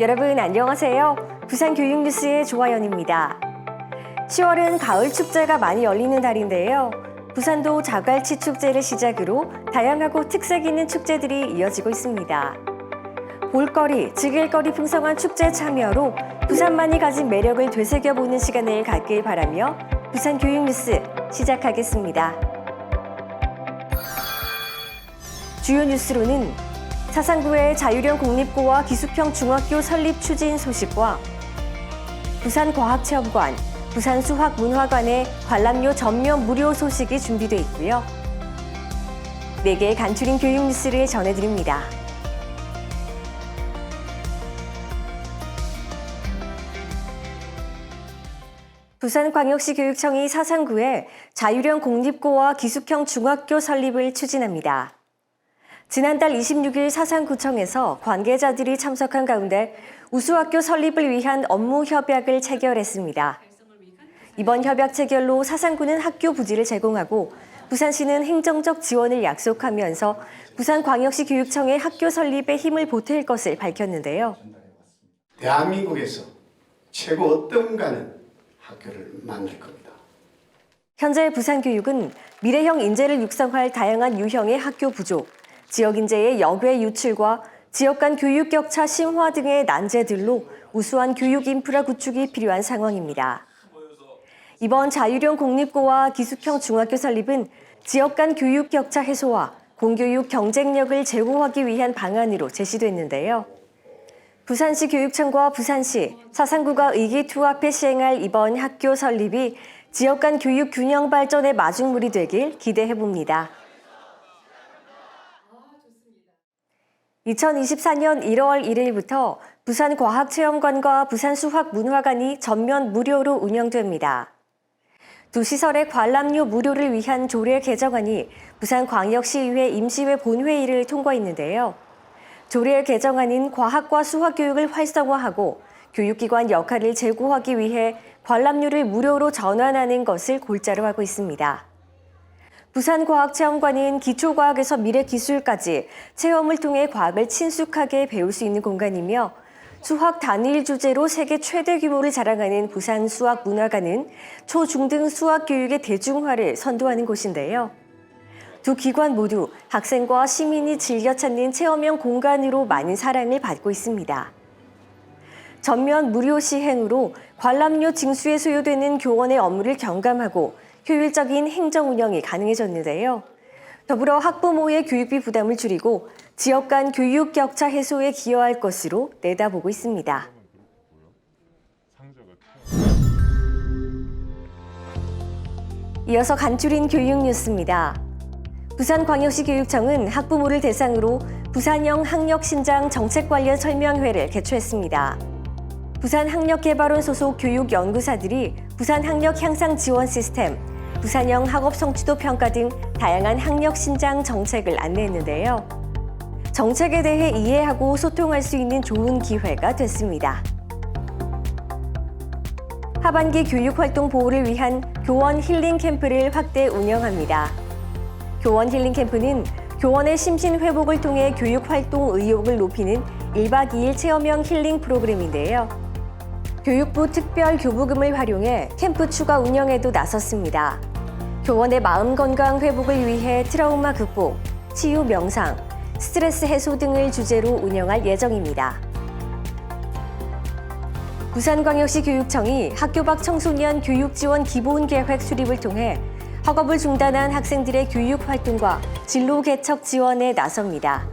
여러분 안녕하세요. 부산 교육 뉴스의 조아연입니다. 10월은 가을 축제가 많이 열리는 달인데요. 부산도 자갈치 축제를 시작으로 다양하고 특색 있는 축제들이 이어지고 있습니다. 볼거리, 즐길거리 풍성한 축제 참여로 부산만이 가진 매력을 되새겨보는 시간을 갖길 바라며 부산 교육 뉴스 시작하겠습니다. 주요 뉴스로는 사상구의 자유령 공립고와 기숙형 중학교 설립 추진 소식과 부산과학체험관, 부산수학문화관의 관람료 전면 무료 소식이 준비돼 있고요. 네 개의 간추린 교육 뉴스를 전해드립니다. 부산광역시 교육청이 사상구에 자유령 공립고와 기숙형 중학교 설립을 추진합니다. 지난달 26일 사상구청에서 관계자들이 참석한 가운데 우수학교 설립을 위한 업무 협약을 체결했습니다. 이번 협약 체결로 사상구는 학교 부지를 제공하고 부산시는 행정적 지원을 약속하면서 부산광역시 교육청의 학교 설립에 힘을 보탤 것을 밝혔는데요. 대한민국에서 최고 어떤 가는 학교를 만들 겁니다. 현재 부산교육은 미래형 인재를 육성할 다양한 유형의 학교 부족, 지역 인재의 역외 유출과 지역 간 교육 격차 심화 등의 난제들로 우수한 교육 인프라 구축이 필요한 상황입니다. 이번 자유령 공립고와 기숙형 중학교 설립은 지역 간 교육 격차 해소와 공교육 경쟁력을 제고하기 위한 방안으로 제시됐는데요. 부산시 교육청과 부산시, 사상구가 의기투합해 시행할 이번 학교 설립이 지역 간 교육 균형 발전의 마중물이 되길 기대해 봅니다. 2024년 1월 1일부터 부산과학체험관과 부산수학문화관이 전면 무료로 운영됩니다. 두 시설의 관람료 무료를 위한 조례 개정안이 부산광역시의회 임시회 본회의를 통과했는데요. 조례 개정안인 과학과 수학 교육을 활성화하고 교육기관 역할을 제고하기 위해 관람료를 무료로 전환하는 것을 골자로 하고 있습니다. 부산과학체험관은 기초과학에서 미래 기술까지 체험을 통해 과학을 친숙하게 배울 수 있는 공간이며 수학 단일 주제로 세계 최대 규모를 자랑하는 부산 수학 문화관은 초, 중등 수학 교육의 대중화를 선도하는 곳인데요. 두 기관 모두 학생과 시민이 즐겨 찾는 체험형 공간으로 많은 사랑을 받고 있습니다. 전면 무료 시행으로 관람료 징수에 소요되는 교원의 업무를 경감하고 효율적인 행정 운영이 가능해졌는데요. 더불어 학부모의 교육비 부담을 줄이고 지역 간 교육 격차 해소에 기여할 것으로 내다보고 있습니다. 이어서 간추린 교육 뉴스입니다. 부산광역시 교육청은 학부모를 대상으로 부산형 학력 신장 정책 관련 설명회를 개최했습니다. 부산 학력개발원 소속 교육연구사들이 부산 학력 향상 지원 시스템, 부산형 학업 성취도 평가 등 다양한 학력 신장 정책을 안내했는데요. 정책에 대해 이해하고 소통할 수 있는 좋은 기회가 됐습니다. 하반기 교육 활동 보호를 위한 교원 힐링 캠프를 확대 운영합니다. 교원 힐링 캠프는 교원의 심신 회복을 통해 교육 활동 의욕을 높이는 1박 2일 체험형 힐링 프로그램인데요. 교육부 특별 교부금을 활용해 캠프 추가 운영에도 나섰습니다. 교원의 마음 건강 회복을 위해 트라우마 극복, 치유 명상, 스트레스 해소 등을 주제로 운영할 예정입니다. 부산광역시 교육청이 학교 밖 청소년 교육 지원 기본 계획 수립을 통해 학업을 중단한 학생들의 교육 활동과 진로 개척 지원에 나섭니다.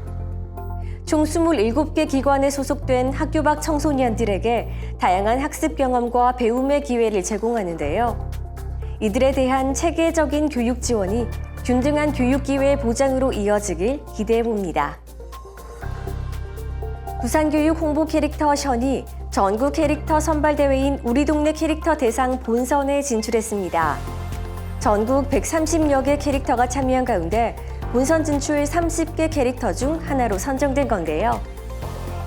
총 27개 기관에 소속된 학교 밖 청소년들에게 다양한 학습 경험과 배움의 기회를 제공하는데요. 이들에 대한 체계적인 교육 지원이 균등한 교육 기회 보장으로 이어지길 기대해 봅니다. 부산교육 홍보 캐릭터 션이 전국 캐릭터 선발 대회인 우리 동네 캐릭터 대상 본선에 진출했습니다. 전국 130여 개 캐릭터가 참여한 가운데 본선 진출 30개 캐릭터 중 하나로 선정된 건데요.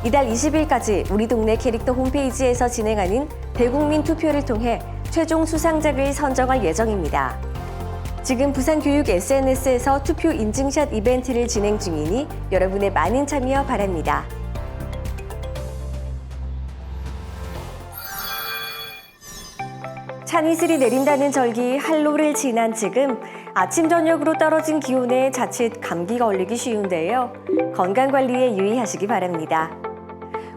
이달 20일까지 우리 동네 캐릭터 홈페이지에서 진행하는 대국민 투표를 통해 최종 수상작을 선정할 예정입니다. 지금 부산교육 SNS에서 투표 인증샷 이벤트를 진행 중이니 여러분의 많은 참여 바랍니다. 찬이슬이 내린다는 절기 한로를 지난 지금 아침 저녁으로 떨어진 기온에 자칫 감기가 걸리기 쉬운데요. 건강 관리에 유의하시기 바랍니다.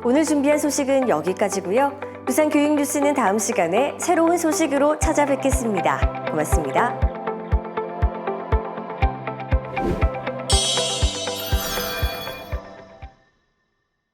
오늘 준비한 소식은 여기까지고요. 부산교육뉴스는 다음 시간에 새로운 소식으로 찾아뵙겠습니다. 고맙습니다.